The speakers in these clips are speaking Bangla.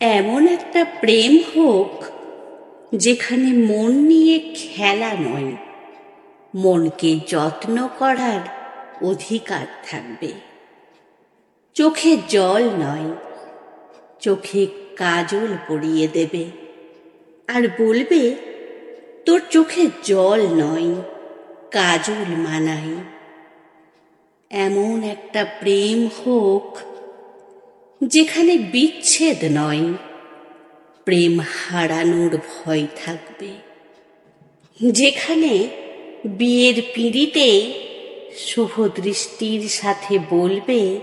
এমন একটা প্রেম হোক যেখানে মন নিয়ে খেলা নয়, মনকে যত্ন করার অধিকার থাকবে। চোখে জল নয়, চোখে কাজল পরিয়ে দেবে আর বলবে, তোর চোখে জল নয়, কাজল মানাই। এমন একটা প্রেম হোক যেখানে বিচ্ছেদ নয়, প্রেম হারানোর ভয় থাকবে। যেখানে বিয়ের পিঁড়িতে শুভ দৃষ্টির সাথে বলবে,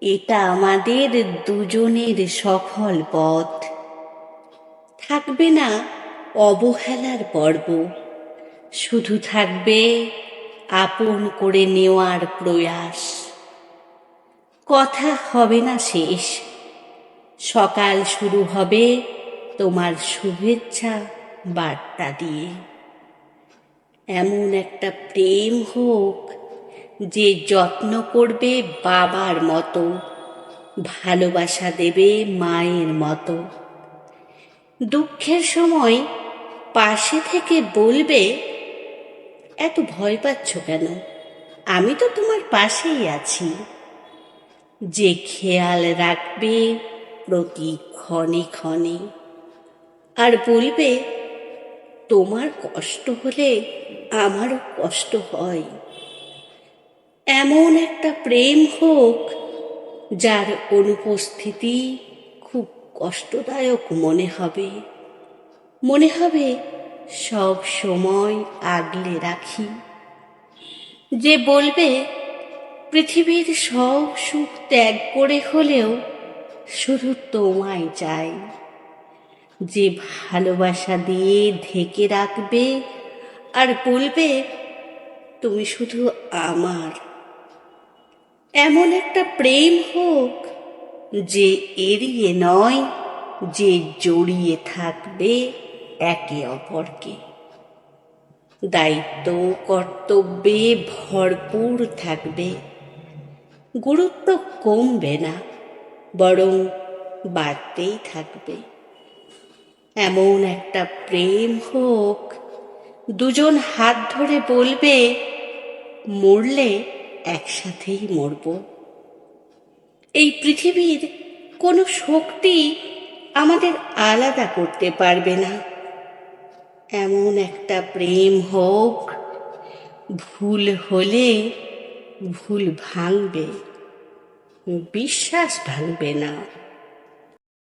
এটা আমাদের দুজনের সফল পথ। থাকবে না অবহেলার পর্ব, শুধু থাকবে আপন করে নেওয়ার প্রয়াস। কথা হবে না শেষ। সকাল শুরু হবে তোমার শুভেচ্ছা বার্তা দিয়ে। এমন একটা প্রেম হোক যে যত্ন করবে বাবার মতো, ভালোবাসা দেবে মায়ের মতো। দুঃখের সময় পাশে থেকে বলবে, এত ভয় পাচ্ছ কেন? আমি তো তোমার পাশেই আছি। যে খেয়াল রাখবে প্রতি ক্ষণে ক্ষণে। আর বলবে, তোমার কষ্ট হলে আমারও কষ্ট হয়। এমন একটা প্রেম হোক, যার অনুপস্থিতি খুব কষ্টদায়ক মনে হবে। মনে হবে, সব সময় আগলে রাখি। যে বলবে পৃথিবীর সব সুখ ত্যাগ করে হলেও শুধু তোমায় চাই। যে ভালোবাসা দিয়ে ঢেকে রাখবে আর বলবে, তুমি শুধু আমার। এমন একটা প্রেম হোক যে এড়িয়ে নয়, যে জড়িয়ে থাকবে একে অপরকে। দায়িত্ব, কর্তব্যে ভরপুর থাকবে। গুরুত্ব কমবে না, বরং বাড়তেই থাকবে। এমন একটা প্রেম হোক, দুজন হাত ধরে বলবে, মরলে একসাথেই মরব। এই পৃথিবীর কোনো শক্তি আমাদের আলাদা করতে পারবে না। এমন একটা প্রেম হোক, ভুল হলে ভুল ভাঙবে বিশ্বাস ভাঙবে না।